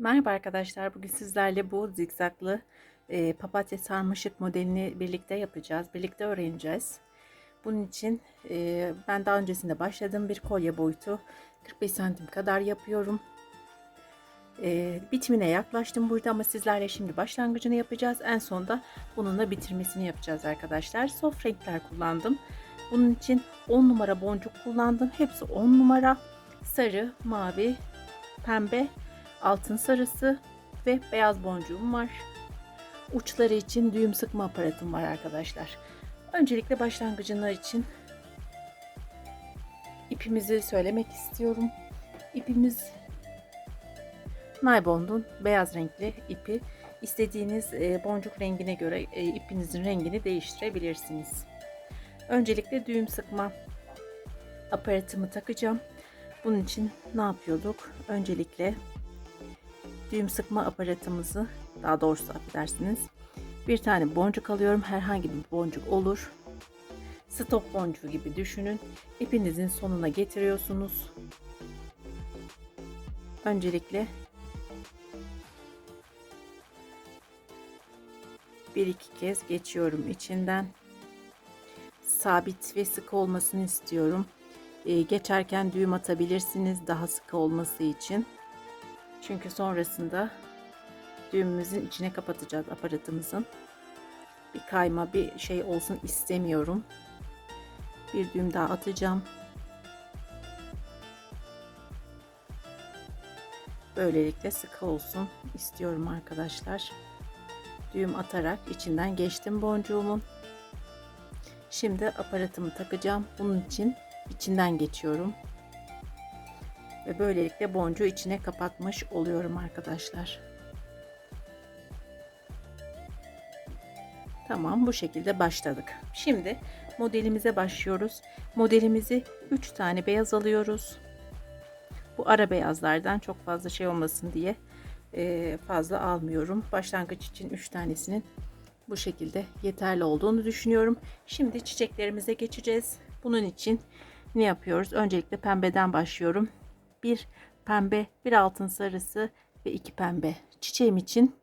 Merhaba arkadaşlar. Bugün sizlerle bu zikzaklı e, papatya sarmaşık modelini birlikte yapacağız. Birlikte öğreneceğiz. Bunun için e, ben daha öncesinde başladığım bir kolye boyutu 45 santim kadar yapıyorum. E, bitimine yaklaştım burada ama sizlerle şimdi başlangıcını yapacağız. En sonda bununla bitirmesini yapacağız arkadaşlar. Soft renkler kullandım. Bunun için 10 numara boncuk kullandım. Hepsi 10 numara. Sarı, mavi, pembe altın sarısı ve beyaz boncuğum var. Uçları için düğüm sıkma aparatım var arkadaşlar. Öncelikle başlangıcına için ipimizi söylemek istiyorum. İpimiz naybondun beyaz renkli ipi. İstediğiniz e, boncuk rengine göre e, ipinizin rengini değiştirebilirsiniz. Öncelikle düğüm sıkma aparatımı takacağım. Bunun için ne yapıyorduk? Öncelikle düğüm sıkma aparatımızı daha doğrusu affedersiniz bir tane boncuk alıyorum. Herhangi bir boncuk olur. Stop boncuğu gibi düşünün. İpinizin sonuna getiriyorsunuz. Öncelikle bir iki kez geçiyorum içinden. Sabit ve sıkı olmasını istiyorum. Ee, geçerken düğüm atabilirsiniz daha sıkı olması için çünkü sonrasında düğümümüzün içine kapatacağız aparatımızın. Bir kayma bir şey olsun istemiyorum. Bir düğüm daha atacağım. Böylelikle sıkı olsun istiyorum arkadaşlar. Düğüm atarak içinden geçtim boncuğumun. Şimdi aparatımı takacağım. Bunun için içinden geçiyorum. Ve böylelikle boncuğu içine kapatmış oluyorum arkadaşlar. Tamam bu şekilde başladık. Şimdi modelimize başlıyoruz. Modelimizi 3 tane beyaz alıyoruz. Bu ara beyazlardan çok fazla şey olmasın diye e, fazla almıyorum. Başlangıç için 3 tanesinin bu şekilde yeterli olduğunu düşünüyorum. Şimdi çiçeklerimize geçeceğiz. Bunun için ne yapıyoruz? Öncelikle pembeden başlıyorum bir pembe, bir altın sarısı ve iki pembe. Çiçeğim için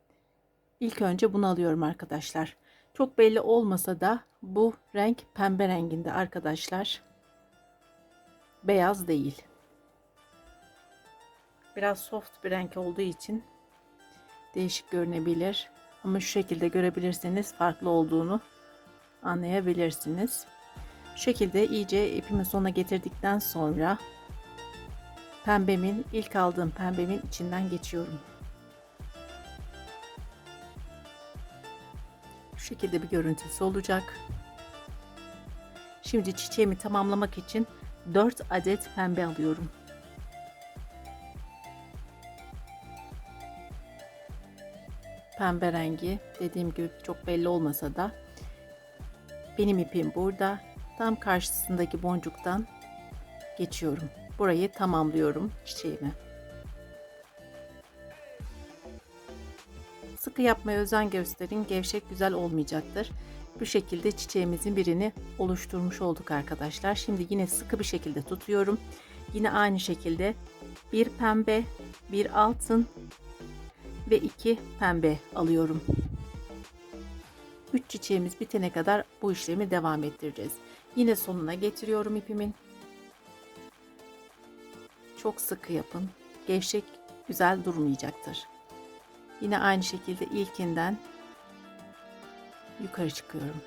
ilk önce bunu alıyorum arkadaşlar. Çok belli olmasa da bu renk pembe renginde arkadaşlar. Beyaz değil. Biraz soft bir renk olduğu için değişik görünebilir. Ama şu şekilde görebilirseniz farklı olduğunu anlayabilirsiniz. Şu şekilde iyice ipimin sonuna getirdikten sonra pembemin ilk aldığım pembemin içinden geçiyorum. Bu şekilde bir görüntüsü olacak. Şimdi çiçeğimi tamamlamak için 4 adet pembe alıyorum. Pembe rengi dediğim gibi çok belli olmasa da benim ipim burada. Tam karşısındaki boncuktan geçiyorum burayı tamamlıyorum çiçeğimi. Sıkı yapmaya özen gösterin. Gevşek güzel olmayacaktır. Bu şekilde çiçeğimizin birini oluşturmuş olduk arkadaşlar. Şimdi yine sıkı bir şekilde tutuyorum. Yine aynı şekilde bir pembe, bir altın ve iki pembe alıyorum. 3 çiçeğimiz bitene kadar bu işlemi devam ettireceğiz. Yine sonuna getiriyorum ipimin. Çok sıkı yapın. Gevşek güzel durmayacaktır. Yine aynı şekilde ilkinden yukarı çıkıyorum.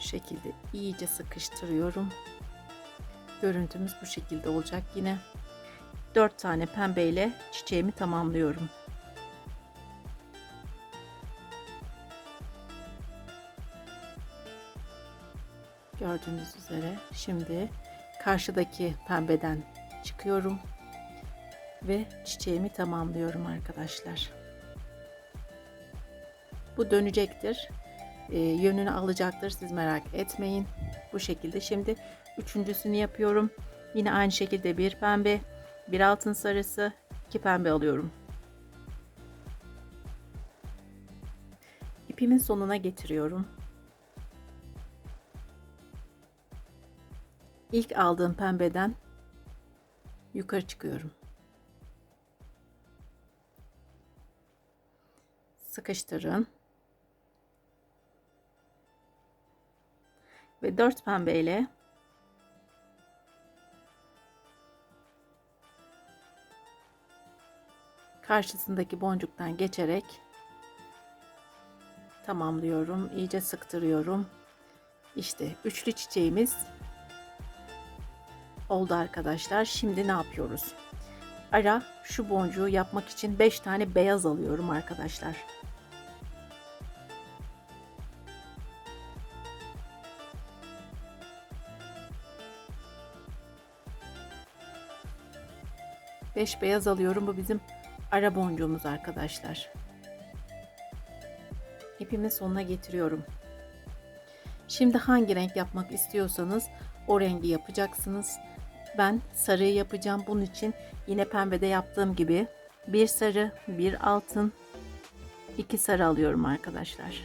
Şu şekilde iyice sıkıştırıyorum. Görüntümüz bu şekilde olacak. Yine 4 tane pembeyle çiçeğimi tamamlıyorum. Gördüğünüz üzere şimdi karşıdaki pembeden çıkıyorum ve çiçeğimi tamamlıyorum arkadaşlar. Bu dönecektir. E, yönünü alacaktır. Siz merak etmeyin. Bu şekilde şimdi üçüncüsünü yapıyorum. Yine aynı şekilde bir pembe, bir altın sarısı, iki pembe alıyorum. İpimin sonuna getiriyorum. İlk aldığım pembeden yukarı çıkıyorum. Sıkıştırın. Ve 4 pembe ile karşısındaki boncuktan geçerek tamamlıyorum. İyice sıktırıyorum. İşte üçlü çiçeğimiz oldu arkadaşlar. Şimdi ne yapıyoruz? Ara şu boncuğu yapmak için 5 tane beyaz alıyorum arkadaşlar. Beş beyaz alıyorum. Bu bizim ara boncuğumuz arkadaşlar. İpimi sonuna getiriyorum. Şimdi hangi renk yapmak istiyorsanız o rengi yapacaksınız. Ben sarıyı yapacağım. Bunun için yine pembede yaptığım gibi bir sarı, bir altın, iki sarı alıyorum arkadaşlar.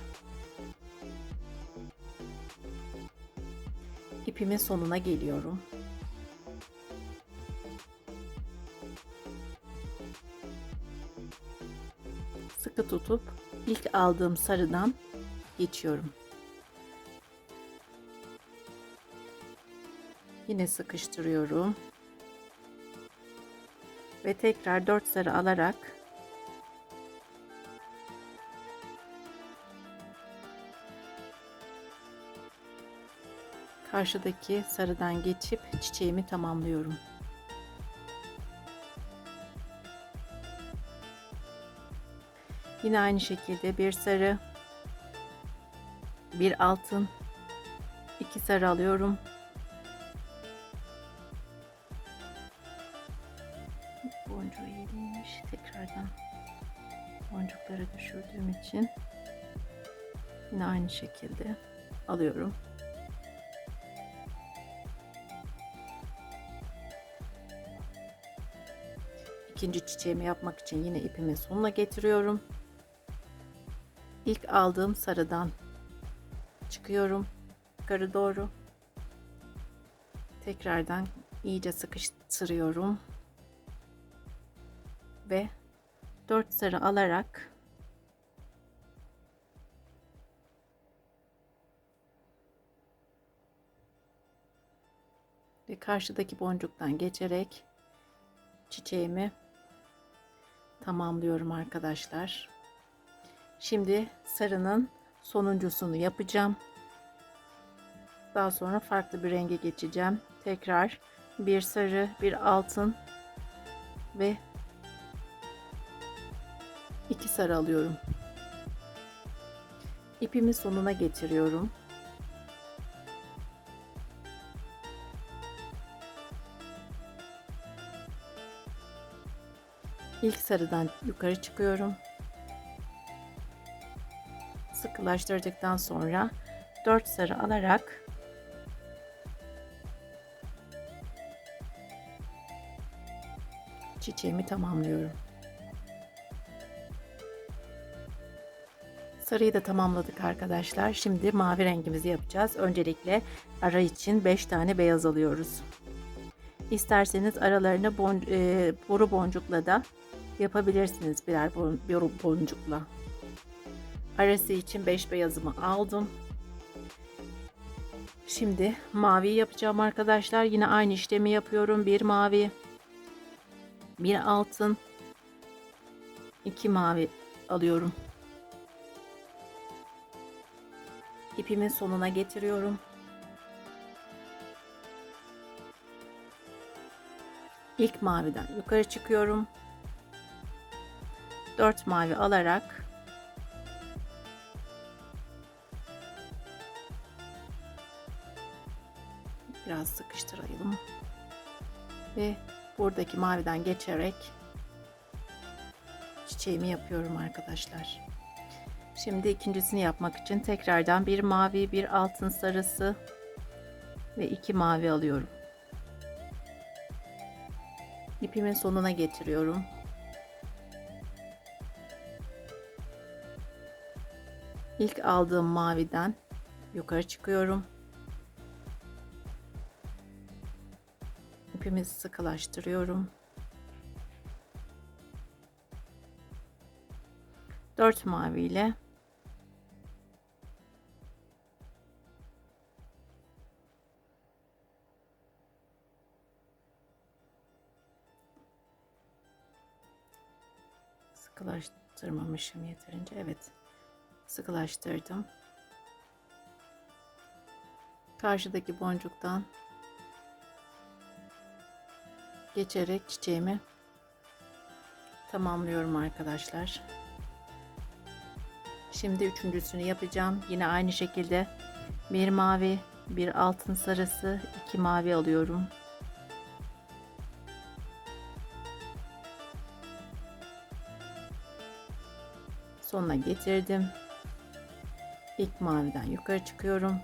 İpimin sonuna geliyorum. Sıkı tutup ilk aldığım sarıdan geçiyorum. Yine sıkıştırıyorum. Ve tekrar 4 sarı alarak karşıdaki sarıdan geçip çiçeğimi tamamlıyorum. Yine aynı şekilde bir sarı, bir altın, iki sarı alıyorum. İçin yine aynı şekilde alıyorum. İkinci çiçeğimi yapmak için yine ipimi sonuna getiriyorum. İlk aldığım sarıdan çıkıyorum yukarı doğru. Tekrardan iyice sıkıştırıyorum. Ve 4 sarı alarak ve karşıdaki boncuktan geçerek çiçeğimi tamamlıyorum arkadaşlar. Şimdi sarının sonuncusunu yapacağım. Daha sonra farklı bir renge geçeceğim. Tekrar bir sarı, bir altın ve iki sarı alıyorum. İpimi sonuna getiriyorum. İlk sarıdan yukarı çıkıyorum. Sıkılaştırdıktan sonra 4 sarı alarak çiçeğimi tamamlıyorum. Sarıyı da tamamladık arkadaşlar. Şimdi mavi rengimizi yapacağız. Öncelikle ara için 5 tane beyaz alıyoruz. İsterseniz aralarını bon, e, boru boncukla da yapabilirsiniz birer boncukla. Arası için 5 beyazımı aldım. Şimdi mavi yapacağım arkadaşlar. Yine aynı işlemi yapıyorum. Bir mavi, bir altın, iki mavi alıyorum. İpimin sonuna getiriyorum. İlk maviden yukarı çıkıyorum. 4 mavi alarak biraz sıkıştırayım. Ve buradaki maviden geçerek çiçeğimi yapıyorum arkadaşlar. Şimdi ikincisini yapmak için tekrardan bir mavi, bir altın sarısı ve iki mavi alıyorum. İpimin sonuna getiriyorum. İlk aldığım maviden yukarı çıkıyorum. ipimizi sıkılaştırıyorum. 4 mavi ile sıkılaştırmamışım yeterince. Evet. Sıkılaştırdım. Karşıdaki boncuktan geçerek çiçeğimi tamamlıyorum arkadaşlar. Şimdi üçüncüsünü yapacağım. Yine aynı şekilde bir mavi, bir altın sarısı, iki mavi alıyorum. Sonuna getirdim. İlk maviden yukarı çıkıyorum.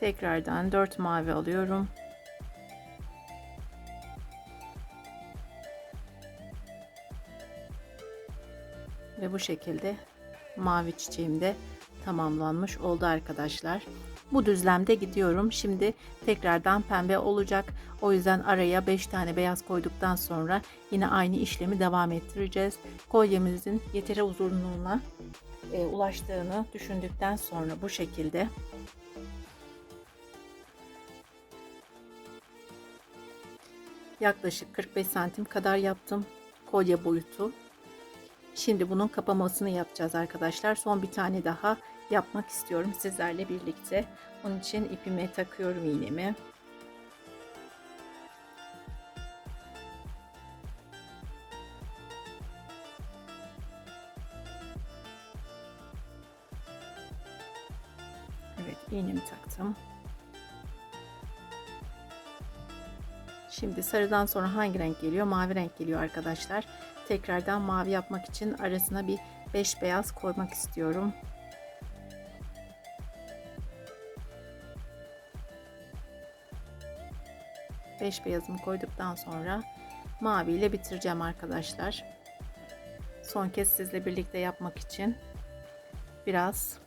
Tekrardan 4 mavi alıyorum. Ve bu şekilde mavi çiçeğim de tamamlanmış oldu arkadaşlar. Bu düzlemde gidiyorum. Şimdi tekrardan pembe olacak. O yüzden araya 5 tane beyaz koyduktan sonra yine aynı işlemi devam ettireceğiz. Kolyemizin yeteri uzunluğuna e, ulaştığını düşündükten sonra bu şekilde yaklaşık 45 santim kadar yaptım kolye boyutu. Şimdi bunun kapamasını yapacağız arkadaşlar. Son bir tane daha yapmak istiyorum sizlerle birlikte. Onun için ipime takıyorum iğnemi. Evet iğnemi taktım. Şimdi sarıdan sonra hangi renk geliyor? Mavi renk geliyor arkadaşlar. Tekrardan mavi yapmak için arasına bir 5 beyaz koymak istiyorum. Beş beyazımı koyduktan sonra mavi ile bitireceğim arkadaşlar. Son kez sizle birlikte yapmak için biraz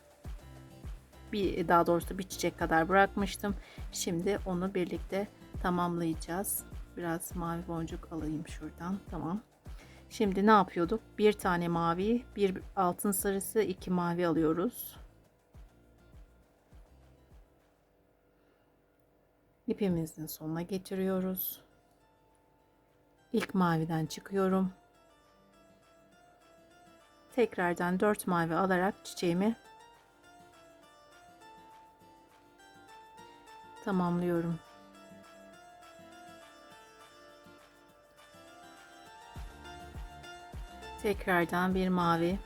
bir daha doğrusu bir çiçek kadar bırakmıştım. Şimdi onu birlikte tamamlayacağız. Biraz mavi boncuk alayım şuradan. Tamam. Şimdi ne yapıyorduk? Bir tane mavi, bir altın sarısı, iki mavi alıyoruz. İpimizin sonuna getiriyoruz. İlk maviden çıkıyorum. Tekrardan 4 mavi alarak çiçeğimi tamamlıyorum. Tekrardan bir mavi,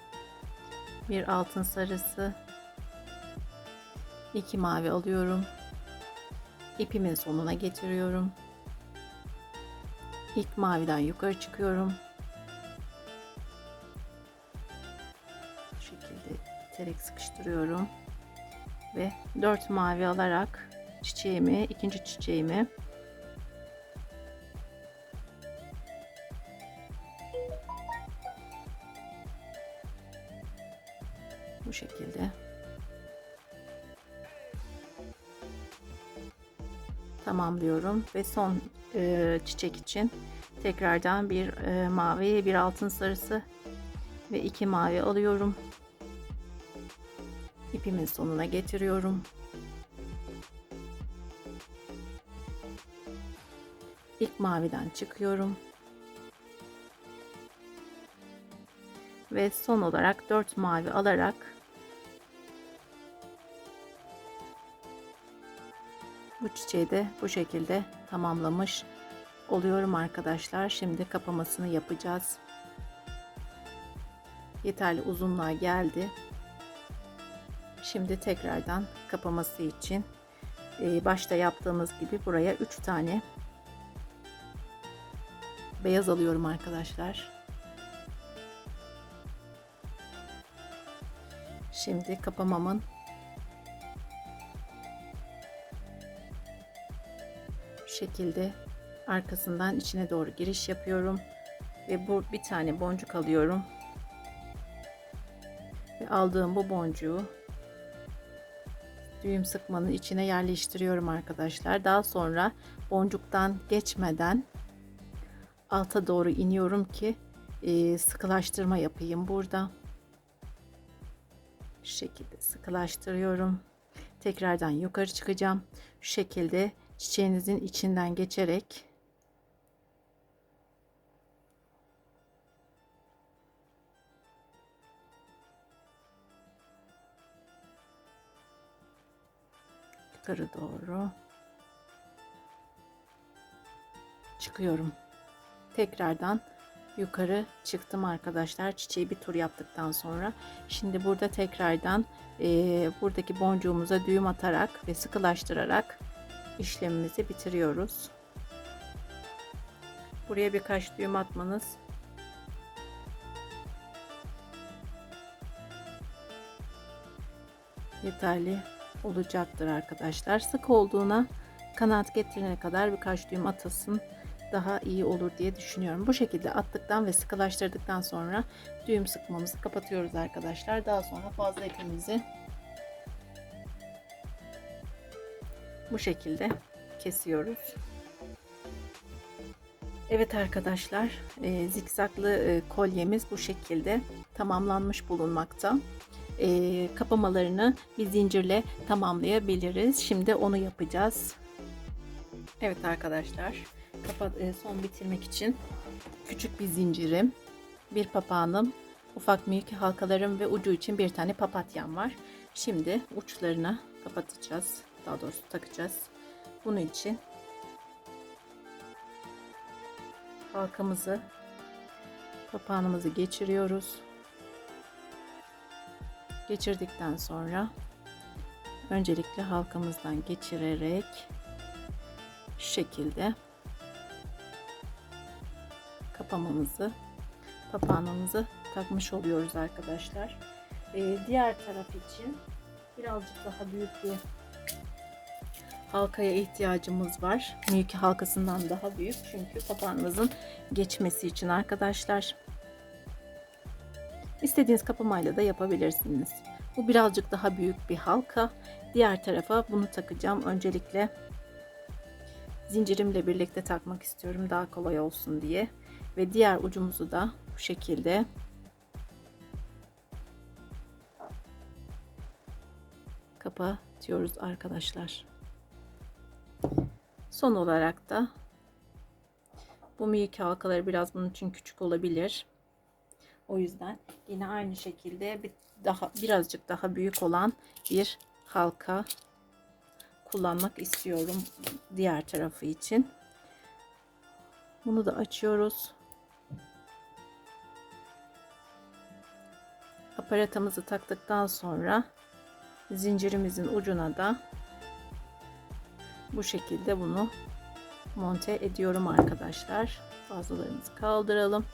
bir altın sarısı, iki mavi alıyorum. İpimin sonuna getiriyorum. İlk maviden yukarı çıkıyorum. Bu şekilde terek sıkıştırıyorum. Ve dört mavi alarak çiçeğimi, ikinci çiçeğimi bu şekilde tamamlıyorum ve son e, çiçek için tekrardan bir e, mavi bir altın sarısı ve iki mavi alıyorum. İpimin sonuna getiriyorum. İlk maviden çıkıyorum. Ve son olarak 4 mavi alarak bu çiçeği de bu şekilde tamamlamış oluyorum arkadaşlar. Şimdi kapamasını yapacağız. Yeterli uzunluğa geldi. Şimdi tekrardan kapaması için e, başta yaptığımız gibi buraya 3 tane beyaz alıyorum arkadaşlar. Şimdi kapamamın şekilde arkasından içine doğru giriş yapıyorum ve bu bir tane boncuk alıyorum ve aldığım bu boncuğu düğüm sıkmanın içine yerleştiriyorum arkadaşlar. Daha sonra boncuktan geçmeden alta doğru iniyorum ki e, sıkılaştırma yapayım burada. Şekilde sıkılaştırıyorum. Tekrardan yukarı çıkacağım. Şu şekilde çiçeğinizin içinden geçerek yukarı doğru çıkıyorum. Tekrardan yukarı çıktım arkadaşlar. Çiçeği bir tur yaptıktan sonra. Şimdi burada tekrardan e, buradaki boncuğumuza düğüm atarak ve sıkılaştırarak işlemimizi bitiriyoruz. Buraya birkaç düğüm atmanız yeterli olacaktır arkadaşlar. Sık olduğuna kanaat getirene kadar birkaç düğüm atasın daha iyi olur diye düşünüyorum. Bu şekilde attıktan ve sıkılaştırdıktan sonra düğüm sıkmamızı kapatıyoruz arkadaşlar. Daha sonra fazla ipimizi bu şekilde kesiyoruz. Evet arkadaşlar e, zikzaklı e, kolyemiz bu şekilde tamamlanmış bulunmakta. E, kapamalarını bir zincirle tamamlayabiliriz. Şimdi onu yapacağız. Evet arkadaşlar kapat e, son bitirmek için küçük bir zincirim, bir papağanım, ufak minik halkalarım ve ucu için bir tane papatyam var. Şimdi uçlarına kapatacağız. Daha doğrusu takacağız. Bunun için halkamızı papağanımızı geçiriyoruz. Geçirdikten sonra öncelikle halkamızdan geçirerek şu şekilde kapamamızı papağanımızı takmış oluyoruz arkadaşlar. Ee, diğer taraf için birazcık daha büyük bir halkaya ihtiyacımız var. Mülki halkasından daha büyük çünkü papağanımızın geçmesi için arkadaşlar. İstediğiniz kapamayla da yapabilirsiniz. Bu birazcık daha büyük bir halka. Diğer tarafa bunu takacağım. Öncelikle zincirimle birlikte takmak istiyorum daha kolay olsun diye ve diğer ucumuzu da bu şekilde kapatıyoruz arkadaşlar. Son olarak da bu minik halkaları biraz bunun için küçük olabilir. O yüzden yine aynı şekilde bir daha birazcık daha büyük olan bir halka kullanmak istiyorum diğer tarafı için. Bunu da açıyoruz. Aparatımızı taktıktan sonra zincirimizin ucuna da bu şekilde bunu monte ediyorum arkadaşlar. Fazlalarımızı kaldıralım.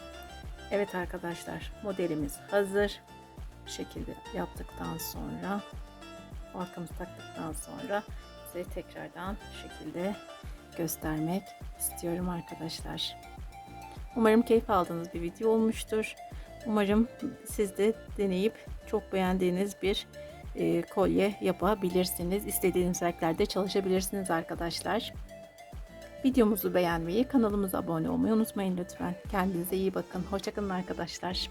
Evet arkadaşlar modelimiz hazır. Bu şekilde yaptıktan sonra arkamızı taktıktan sonra size tekrardan şu şekilde göstermek istiyorum arkadaşlar. Umarım keyif aldığınız bir video olmuştur. Umarım siz de deneyip çok beğendiğiniz bir e, kolye yapabilirsiniz. İstediğiniz renklerde çalışabilirsiniz arkadaşlar. Videomuzu beğenmeyi, kanalımıza abone olmayı unutmayın lütfen. Kendinize iyi bakın. Hoşçakalın arkadaşlar.